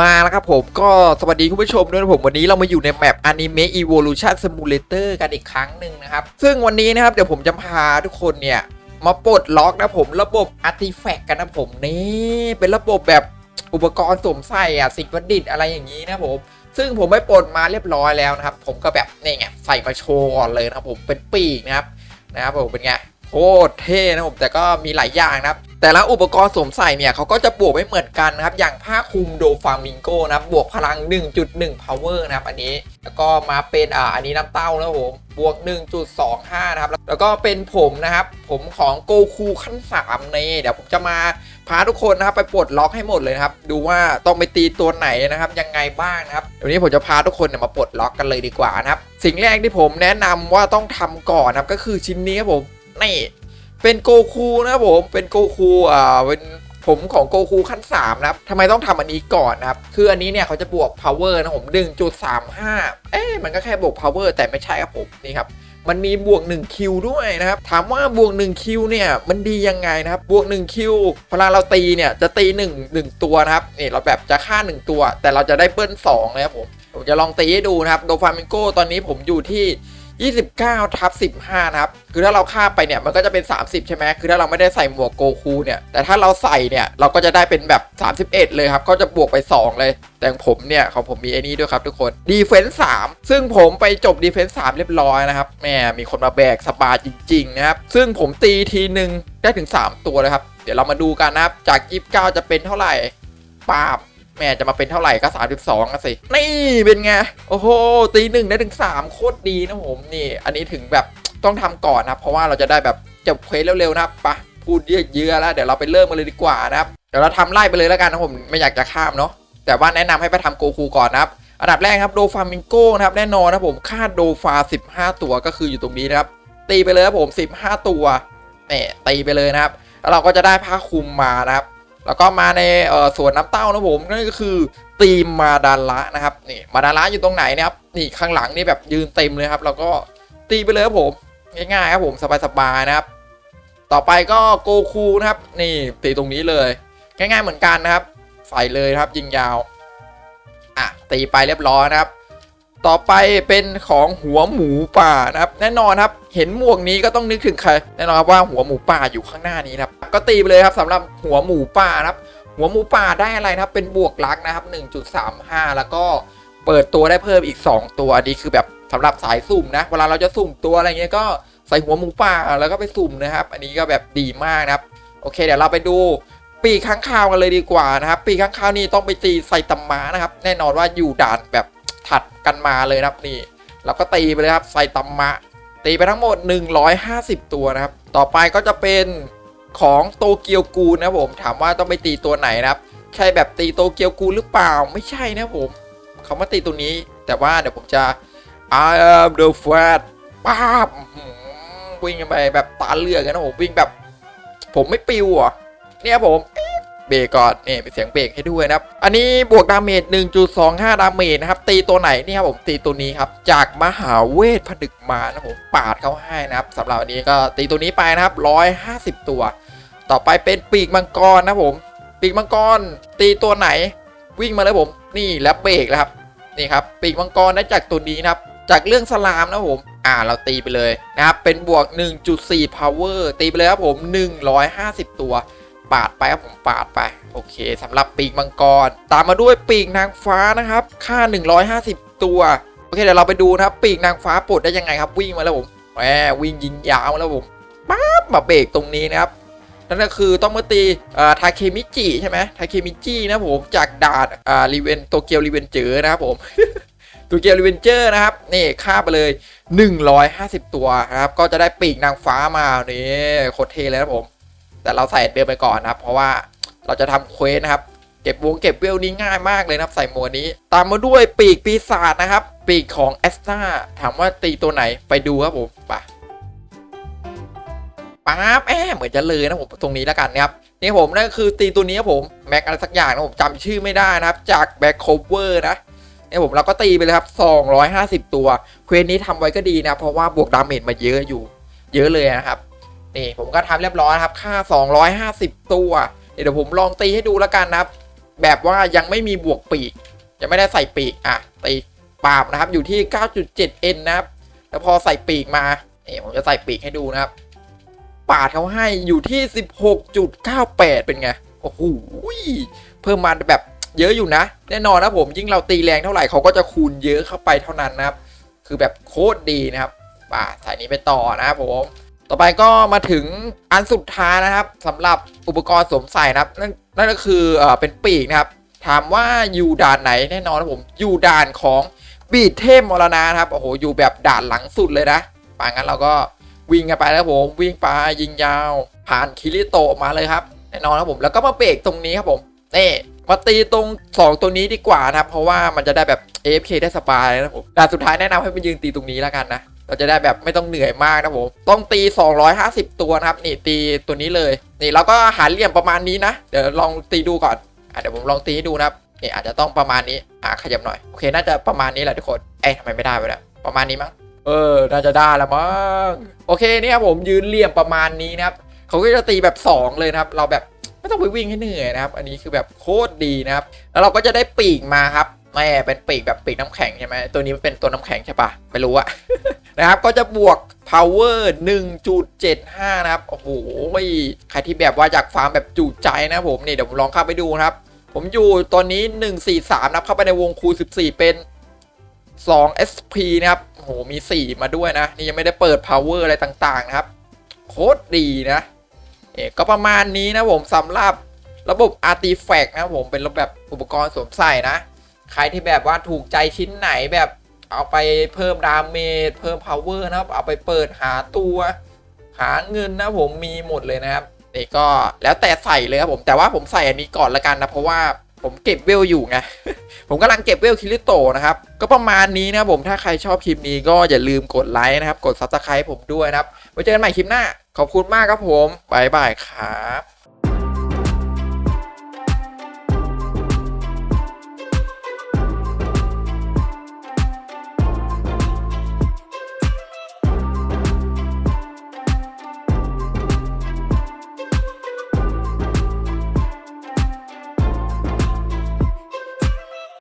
มาแล้วครับผมก็สวัสดีคุณผู้ชมด้วยนะผมวันนี้เรามาอยู่ในแมป Anime Evolution Simulator กันอีกครั้งหนึ่งนะครับ ซึ่งวันนี้นะครับเดี๋ยวผมจะพาทุกคนเนี่ยมาปลดล็อกนะผมระบบ Artifact กันนะผมนี่เป็นระบบแบบอุปกรณ์สวมใส่อะสิ่งประดิษฐ์อะไรอย่างนี้นะผม ซึ่งผมไปปลดมาเรียบร้อยแล้วนะครับ ผมก็แบบนี่ไงใส่มาโชว์ก่อนเลยนะครับผมเป็นปีกนะครับนะครับผมเป็นไง โคตรเท่นะผมแต่ก็มีหลายอย่างนะครับแต่ละอุปกรณ์สวมใส่เนี่ยเขาก็จะบวกไม่เหมือนกันนะครับ อย่างผ้าคลุมโดฟามิงโกนะครับบวกพลัง 1.1 power นะครับอันนี้ แล้วก็มาเป็นอ่าอันนี้น้ำเต้านะครับผมบวก 1.25 นะครับ แล้วก็เป็นผมนะครับ ผมของโกคูขั้น3นี่เดี๋ยวผมจะมาพาทุกคนนะครับไปปลดล็อกให้หมดเลยครับ ดูว่าต้องไปตีตัวไหนนะครับ ยังไงบ้างนะครับเดี๋ยวนี้ผมจะพาทุกคนเนี่ยมาปลดล็อกกันเลยดีกว่านะครับ สิ่งแรกที่ผมแนะนำว่าต้องทำก่อนนะครับก็คือชิ้นนี้ครับผม นี่เป็นโกคูนะครับผมเป็นโกคูอ่าเป็นผมของโกคูขั้น3นะครับทำไมต้องทำอันนี้ก่อนนะครับ คืออันนี้เนี่ยเขาจะบวก power นะผม1.35 เอ๊ะมันก็แค่บวก power แต่ไม่ใช่ครับผมนี่ครับ มันมีบวก1คิวด้วยนะครับ ถามว่าบวก1คิวเนี่ยมันดียังไงนะครับ บวก1คิวพอเราตีเนี่ยจะตี 1 1 ตัวนะครับนี่เราแบบจะฆ่า 1 ตัว แต่เราจะได้เบิ้ล2เลยครับผม ผมจะลองตีให้ดูนะครับ โดฟามิงโกตอนนี้ผมอยู่ที่ 29ทับ15 นะครับ คือถ้าเราฆ่าไปเนี่ยมันก็จะเป็น 30 ใช่ไหมคือถ้าเราไม่ได้ใส่หมวกโกคูเนี่ย แต่ถ้าเราใส่เนี่ยเราก็จะได้เป็นแบบ 31 เลยครับ ก็จะบวกไป 2 เลย แต่ของผมเนี่ยของผมมีไอ้นี่ด้วยครับทุกคนดีเฟนส์3ซึ่งผมไปจบดีเฟนส์3เรียบร้อยนะครับแหม่มีคนมาแบกสปาจริงๆนะครับ ซึ่งผมตีทีหนึ่งได้ถึง 3 ตัวเลยครับ เดี๋ยวเรามาดูกันนะครับ จาก 29 จะเป็นเท่าไหร่ปาบ แม่จะมาเป็นเท่าไหร่ก็ 32กันสิ นี่เป็นไง โอ้โห ตีหนึ่งได้ถึง 3 โคตรดีนะผม นี่ อันนี้ถึงแบบต้องทำก่อนนะ เพราะว่าเราจะได้แบบจบเควสเร็วๆนะปะพูดเยอะๆแล้ว เดี๋ยวเราไปเริ่มกันเลยดีกว่านะครับ เดี๋ยวเราทำไล่ไปเลยแล้วกันนะผม ไม่อยากจะข้ามเนาะ แต่ว่าแนะนำให้ไปทำโกคูก่อนนะครับ อันดับแรกครับโดฟามิงโก้นะครับ แน่นอนนะผม ค่าโดฟา 15 ตัวก็คืออยู่ตรงนี้นะครับ ตีไปเลยครับผม 15 ตัวเนี่ยตีไปเลยนะครับ แล้วเราก็จะได้ผ้าคลุมมานะครับ แล้วก็มาในสวนน้ำเต้านะผมนั่นก็คือตีมมาดาระนะครับนี่มาดาระอยู่ตรงไหนนะครับนี่ข้างหลังนี่แบบยืนเต็มเลยครับ แล้วก็ตีไปเลยครับผมง่ายๆครับผมสบายๆนะครับ ต่อไปก็โกคูนะครับ นี่ตีตรงนี้เลย ง่ายๆเหมือนกันนะครับใส่เลยครับยิงยาวอะตีไปเรียบร้อยนะครับ ต่อไปเป็นของหัวหมูป่านะครับ แน่นอนครับ เห็นหมวกนี้ก็ต้องนึกถึงใครแน่นอนครับว่าหัวหมูป่าอยู่ข้างหน้านี้นะครับก็ตีไปเลยครับสำหรับหัวหมูป่านะครับ หัวหมูป่าได้อะไรนะครับเป็นบวกลักนะครับ 1.35 แล้วก็เปิดตัวได้เพิ่มอีก 2 ตัวอันนี้คือแบบสำหรับสายสุ่มนะ เวลาเราจะสุ่มตัวอะไรเงี้ยก็ใส่หัวหมูป่าแล้วก็ไปสุ่มนะครับ อันนี้ก็แบบดีมากนะครับ โอเค เดี๋ยวเราไปดูปีกข้างคาวกันเลยดีกว่านะครับ ปีกข้างคาวนี่ต้องไปตีใส่ตำมานะครับ แน่นอนว่าอยู่ด่านแบบ ถัดกันมาเลยนะครับนี่เราก็ตีไปเลยครับใส่ตำมะ ตีไปทั้งหมด 150 ตัวนะครับ ต่อไปก็จะเป็นของโตเกียวกูนะครับผมถามว่าต้องไปตีตัวไหนนะครับ ใช่แบบตีโตเกียวกูหรือเปล่าไม่ใช่นะผมเขามาตีตัวนี้ แต่ว่าเดี๋ยวผมจะ I am the fat ป้าบอื้อหือวิ่งกันไปแบบตาเลือกกันนะผมวิ่งแบบ ผมไม่ปิวอะเนี่ยผม เบรกก่อนนี่เป็นเสียงเบรกให้ด้วยนะครับ อันนี้บวกดาเมจ1.25 ดาเมจนะครับ ตีตัวไหนนี่ครับผมตีตัวนี้ครับ จากมหาเวทผนึกมานะผมปาดเขาให้นะครับสำหรับอันนี้ก็ตีตัวนี้ไปนะครับ 150 ตัว ต่อไปเป็นปีกมังกรนะผม ปีกมังกร ตีตัวไหน วิ่งมาเลยผม นี่แล้วเบรกแล้วครับนี่ครับปีกมังกรได้จากตัวนี้นะครับจากเรื่องสลามนะผม อ่า เราตีไปเลยนะครับ เป็นบวก 1.4 power ตีไปเลยครับผม 150 ตัว ปาดไปครับผมปาดไปโอเคสำหรับปีกมังกร ตามมาด้วยปีกนางฟ้านะครับ ค่า 150 ตัวโอเคเดี๋ยวเราไปดูนะครับปีกนางฟ้าปลดได้ยังไงครับวิ่งมาแล้วผมแหมวิ่งยิงยาวมาแล้วผมปั๊บมาเบรกตรงนี้นะครับนั่นก็คือต้องมาตีทาเคมิจิใช่ไหมทาเคมิจินะผมจากดาดอ่ารีเวนโตเกียวรีเวนเจอร์นะครับผมโตเกียวรีเวนเจอร์นะครับนี่ค่าไปเลย 150 ตัวนะครับก็จะได้ปีกนางฟ้ามานี่โคตรเท่เลยนะผม แต่เราใส่เดิมไปก่อนนะครับ เพราะว่าเราจะทำเควสนะครับ เก็บวงเก็บเวลนี้ง่ายมากเลยนะครับ ใส่หมวกนี้ ตามมาด้วยปีกปีศาจนะครับ ปีกของแอสตาถามว่าตีตัวไหนไปดูครับผมไปป๊าบแอบเหมือนจะเลยนะผมตรงนี้แล้วกันนะครับนี่ผมนั่นก็คือตีตัวนี้ครับผมแม็กอะไรสักอย่างนะผมจำชื่อไม่ได้นะครับ จากแบ็คโคเวอร์นะนี่ผมเราก็ตีไปเลยครับ 250 ตัว เควสนี้ทำไว้ก็ดีนะ เพราะว่าบวกดาเมจมาเยอะอยู่ เยอะเลยนะครับ นี่ผมก็ทำเรียบร้อยนะครับ ค่า 250 ตัว เดี๋ยวผมลองตีให้ดูแล้วกันนะครับ แบบว่ายังไม่มีบวกปีก ยังไม่ได้ใส่ปีกอะตีปราบนะครับอยู่ที่ 9.7n นะครับ แล้วพอใส่ปีกมานี่ผมจะใส่ปีกให้ดูนะครับ ปาดเขาให้อยู่ที่ 16.98 เป็นไง โอ้โหเพิ่มมาแบบเยอะอยู่นะ แน่นอนนะผมยิ่งเราตีแรงเท่าไหร่เขาก็จะคูณเยอะเข้าไปเท่านั้นนะครับ คือแบบโคตรดีนะครับป่าสายนี้ไปต่อนะครับผม ต่อไปก็มาถึงอันสุดท้ายนะครับสำหรับอุปกรณ์สวมใส่นะครับ นั่นนั่นก็คือเออเป็นปีกนะครับ ถามว่าอยู่ด่านไหนแน่นอนนะผมอยู่ด่านของบีดเทพมรณะนะครับโอ้โหอยู่แบบด่านหลังสุดเลยนะป่างั้นเราก็วิ่งกันไปแล้วผมวิ่งไปยิงยาว ผ่านคิริโตมาเลยครับแน่นอนครับผมแล้วก็มาเบรกตรงนี้ครับผมนี่มาตีตรง 2 ตัวนี้ดีกว่านะครับ เพราะว่ามันจะได้แบบ AFK ได้สบายนะครับผมด่านสุดท้ายแนะนำให้ไปยืนตีตรงนี้แล้วกันนะ เราจะได้แบบไม่ต้องเหนื่อยมากนะผมต้องตี 250 ตัวนะครับนี่ตีตัวนี้เลย นี่เราก็หาเหลี่ยมประมาณนี้นะ เดี๋ยวลองตีดูก่อนอะเดี๋ยวผมลองตีให้ดูนะครับนี่อาจจะต้องประมาณนี้อะขยับหน่อยโอเคน่าจะประมาณนี้แหละทุกคนเอ้ยทำไมไม่ได้ไปแล้วประมาณนี้มั้งเออ น่าจะได้ละมั้งโอเคนี่ครับผมยืนเหลี่ยมประมาณนี้นะครับเขาก็จะตีแบบ 2 เลยนะครับ เราแบบไม่ต้องไปวิ่งให้เหนื่อยนะครับ อันนี้คือแบบโคตรดีนะครับ แล้วเราก็จะได้ปีกมาครับแม่เป็นปีกแบบปีกน้ำแข็งใช่ไหมตัวนี้มันเป็นตัวน้ำแข็งใช่ปะไม่รู้อะ นะครับ ก็จะบวก power 1.75 นะครับ โอ้โหใครที่แบบว่าอยากฟาร์มแบบจุใจนะผมนี่เดี๋ยวผมลองเข้าไปดูนะครับ ผมอยู่ตอนนี้ 143 นะครับ เข้าไปในวงคูณ14 เป็น 2 SP นะครับโอ้โหมี 4 มาด้วยนะ นี่ยังไม่ได้เปิด power อะไรต่างๆ นะครับ โคตรดีนะเอ๊ะก็ประมาณนี้นะผมสำหรับระบบ Artifact นะผมเป็นระแบบอุปกรณ์สวมใส่นะ ใครที่แบบว่าถูกใจชิ้นไหนแบบ เอาไปเพิ่มดาเมจเพิ่ม power นะครับ เอาไปเปิดหาตัว หาเงินนะผมมีหมดเลยนะครับนี่ก็แล้วแต่ใส่เลยครับผมแต่ว่าผมใส่อันนี้ก่อนละกันนะเพราะว่าผมเก็บเวลอยู่ไงผมกำลังเก็บเวลคิริโตนะครับ ก็ประมาณนี้นะผมถ้าใครชอบคลิปนี้ก็อย่าลืมกดไลค์นะครับ กด subscribe ผมด้วยนะครับไว้เจอกันใหม่คลิปหน้า ขอบคุณมากครับผมบ๊ายบายครับ